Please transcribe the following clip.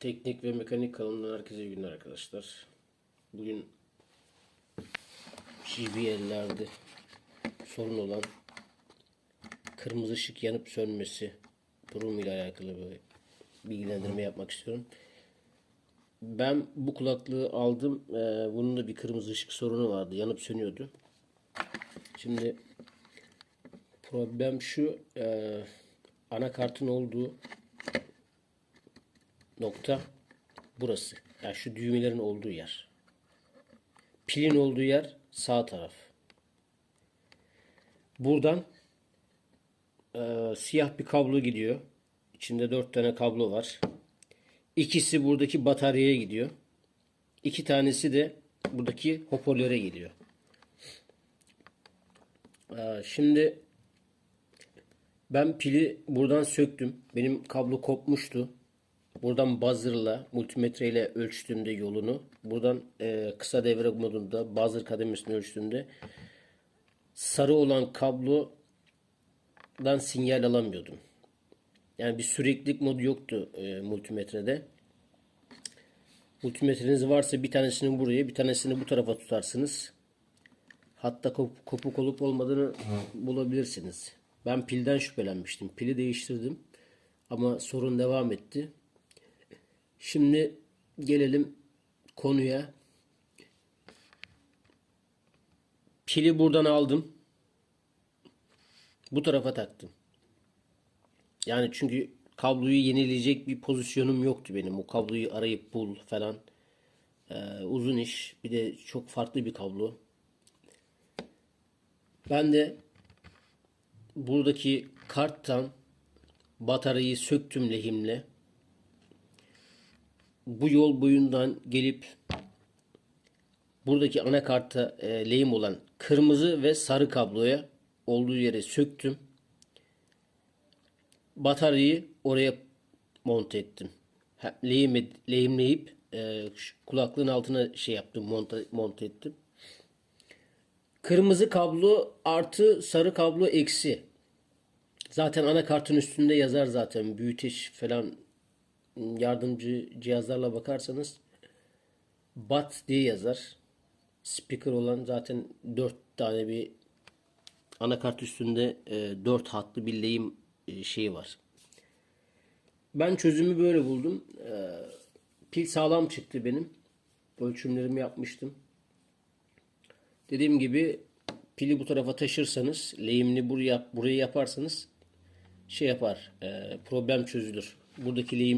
Teknik ve mekanik kanalından herkese iyi günler arkadaşlar. Bugün JBL'lerde sorun olan kırmızı ışık yanıp sönmesi durumu ile alakalı bir bilgilendirme yapmak istiyorum. Ben bu kulaklığı aldım. Ee, bunun da bir kırmızı ışık sorunu vardı. Yanıp sönüyordu. Şimdi problem şu. E, anakartın olduğu nokta burası. Yani şu düğmelerin olduğu yer. Pilin olduğu yer sağ taraf. Buradan e, siyah bir kablo gidiyor. İçinde dört tane kablo var. İkisi buradaki bataryaya gidiyor. İki tanesi de buradaki hoparlöre gidiyor. E, şimdi ben pili buradan söktüm. Benim kablo kopmuştu. Buradan buzzer'la multimetre ile ölçtüğümde yolunu, buradan e, kısa devre modunda buzzer kademesini ölçtüğümde sarı olan kablodan sinyal alamıyordum. Yani bir süreklilik modu yoktu e, multimetrede. Multimetreniz varsa bir tanesini buraya, bir tanesini bu tarafa tutarsınız. Hatta kop- kopuk olup olmadığını bulabilirsiniz. Ben pilden şüphelenmiştim. Pili değiştirdim. Ama sorun devam etti. Şimdi gelelim konuya. Pili buradan aldım. Bu tarafa taktım. Yani çünkü kabloyu yenileyecek bir pozisyonum yoktu benim. O kabloyu arayıp bul falan. Ee, uzun iş. Bir de çok farklı bir kablo. Ben de buradaki karttan bataryayı söktüm lehimle. Bu yol boyundan gelip buradaki anakarta e, lehim olan kırmızı ve sarı kabloya olduğu yere söktüm. Bataryayı oraya monte ettim. Ha, Lehim, lehimleyip e, kulaklığın altına şey yaptım, monte, monte ettim. Kırmızı kablo artı sarı kablo eksi. Zaten anakartın üstünde yazar zaten büyüteç falan yardımcı cihazlarla bakarsanız BAT diye yazar. Speaker olan zaten 4 tane bir anakart üstünde 4 hatlı bir lehim e, şeyi var. Ben çözümü böyle buldum. E, Pil sağlam çıktı benim. Ölçümlerimi yapmıştım. Dediğim gibi pili bu tarafa taşırsanız, lehimli buraya buraya yaparsanız şey yapar. e, problem çözülür. Buradaki lehim